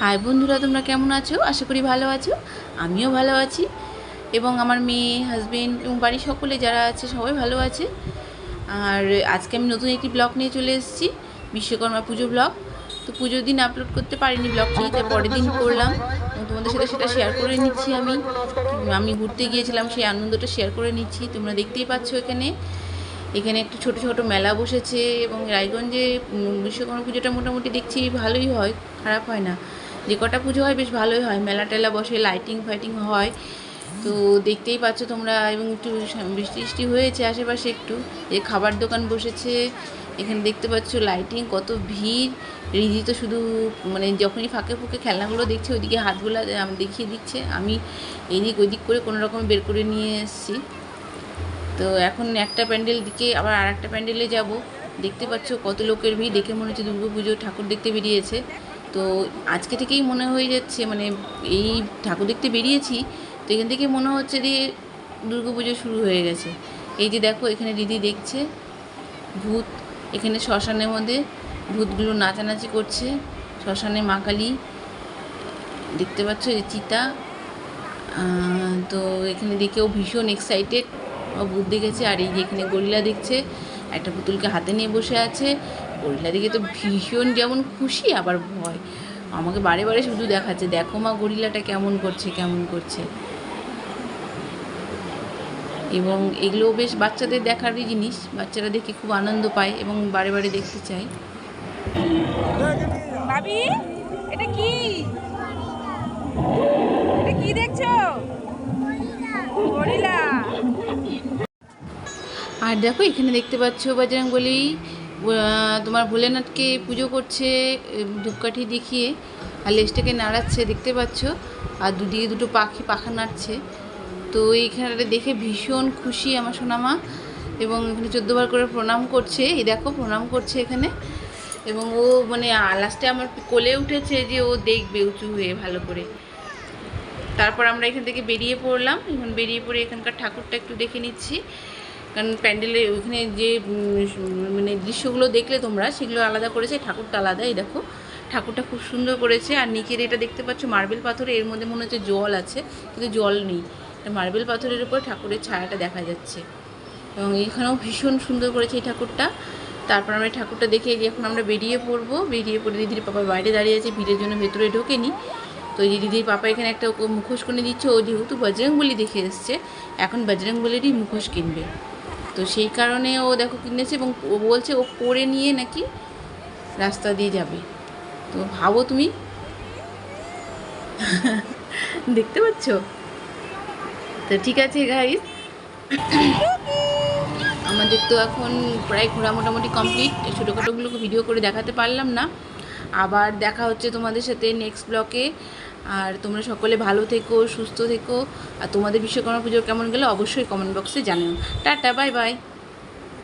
High বন্ধুরা, তোমরা কেমন আছো? আশা করি ভালো আছো। আমিও ভালো আছি। এবং আমার মেয়ে হাজবেন্ড এবং বাড়ির সকলে যারা আছে, সবাই ভালো আছে। আর আজকে আমি নতুন একটি ব্লগ নিয়ে চলে এসেছি, বিশ্বকর্মা পুজো ব্লগ তো পুজোর দিন আপলোড করতে পারিনি ব্লগটি তাই পরের দিন করলাম। তোমাদের সাথে সেটা শেয়ার করে নিচ্ছি আমি। আমি ঘুরতে গিয়েছিলাম, সেই আনন্দটা শেয়ার করে নিচ্ছি। তোমরা দেখতেই পাচ্ছ এখানে। এখানে একটু ছোট ছোট মেলা বসেছে এবং রায়গঞ্জে বিশ্বকর্মা পুজোটা মোটামুটি দেখছি ভালোই হয়, খারাপ হয় না। যে কটা পুজো হয় বেশ ভালোই হয়। মেলা টেলা বসে লাইটিং ফাইটিং হয়। তো দেখতেই পাচ্ছ তোমরা এবং একটু বৃষ্টি বৃষ্টি হয়েছে আশেপাশে একটু। যে খাবার দোকান বসেছে, এখানে দেখতে পাচ্ছ লাইটিং কত ভিড়। রিদি তো শুধু মানে যখনই ফাঁকে ফুঁকে খেলনাগুলো দেখছে, ওইদিকে হাতগুলো দেখিয়ে দিচ্ছে। আমি এদিক ওইদিক করে কোনো রকম বের করে নিয়ে এসেছি। তো এখন একটা প্যান্ডেল দিকে আবার আর একটা প্যান্ডেলে যাব। দেখতে পাচ্ছ কত লোকের ভিড়, দেখে মনে হচ্ছে দুর্গা পুজো, ঠাকুর দেখতে বেরিয়েছে। তো আজকে থেকেই মনে হয়ে যাচ্ছে মানে এই ঠাকুর দেখতে বেরিয়েছি, তো এখান থেকে মনে হচ্ছে যে দুর্গা পুজো শুরু হয়ে গেছে। এই যে দেখো, এখানে দিদি দেখছে, ভূত, এখানে শ্মশানের মধ্যে ভূতগুলো নাচানাচি করছে, শ্মশানে মা কালী, দেখতে পাচ্ছ এই চিতা তো এখানে দেখেও ভীষণ এক্সাইটেড ভূত দেখেছে, আর এই যে এখানে গরিলা দেখছে, একটা পুতুলকে হাতে নিয়ে বসে আছে গরিলা দেখে তো ভীষণ যেমন খুশি আবার ভয়। আমাকে বারে বারে শুধু দেখাচ্ছে দেখো মা গরিলাটা কেমন করছে কেমন করছে। এবং এগুলো বেশ বাচ্চাদের দেখারই জিনিস বাচ্চারা দেখে খুব আনন্দ পায় এবং বারে বারে দেখতে চায়। ভাবি এটা কি? এটা কি দেখছ? গরিলা। আর দেখো এখানে দেখতে পাচ্ছ আহ, তোমার ভোলেনাথকে পুজো করছে ধূপকাঠি দেখিয়ে, আর লেজটাকে নাড়াচ্ছে, দেখতে পাচ্ছ? আর দুদিকে দুটো পাখি, পাখা নাড়ছে। তো এইখানটা দেখে ভীষণ খুশি আমার সোনামা। এবং এখানে চোদ্দোবার করে প্রণাম করছে। এই দেখো, প্রণাম করছে এখানে। এবং ও মানে লাস্টে আমার কোলে উঠেছে যে ও দেখবে উঁচু হয়ে ভালো করে। তারপর আমরা এখান থেকে বেরিয়ে পড়লাম। এখন বেরিয়ে পড়ে এখানকার ঠাকুরটা একটু দেখে নিচ্ছি। কারণ প্যান্ডেলে ওইখানে যে মানে দৃশ্যগুলো দেখলে তোমরা, সেগুলো আলাদা করেছে, ঠাকুরটা আলাদা, এই দেখো। ঠাকুরটা খুব সুন্দর করেছে, আর নিচের এটা দেখতে পাচ্ছ, মার্বেল পাথরে, এর মধ্যে মনে হচ্ছে জল আছে, কিন্তু জল নেই। মার্বেল পাথরের উপর ঠাকুরের ছায়াটা দেখা যাচ্ছে। এবং এখানেও ভীষণ সুন্দর করেছে এই ঠাকুরটা। তারপর আমরা ঠাকুরটা দেখে এখন আমরা বেরিয়ে পড়ব। বেরিয়ে পড়ে দিদির পাপা বাইরে দাঁড়িয়ে আছে, ভিড়ের জন্য ভেতরে ঢোকেনি। তো এই দিদির পাপা এখানে একটা মুখোশ কিনে দিচ্ছে, ও যেহেতু বজরংবলী দেখে এসছে, এখন বজরংবলীরই মুখোশ কিনবে। তো সেই কারণে ও দেখো কিনেছে এবং ও বলছে ও পরে নিয়ে নাকি রাস্তা দিয়ে যাবে। তো ভাবো তুমি। দেখতে পাচ্ছ? তো ঠিক আছে গাইস আমাদের তো এখন প্রায় ঘোরা মোটামুটি কমপ্লিট ছোটোখাটোগুলোকে ভিডিও করে দেখাতে পারলাম না। আবার দেখা হচ্ছে তোমাদের সাথে নেক্সট ব্লকে আর তোমরা সকলে ভালো থেকো, সুস্থ থেকো। আর তোমাদের বিশ্বকর্মা পুজো কেমন গেলে অবশ্যই কমেন্ট বক্সে জানিও। Tata bye bye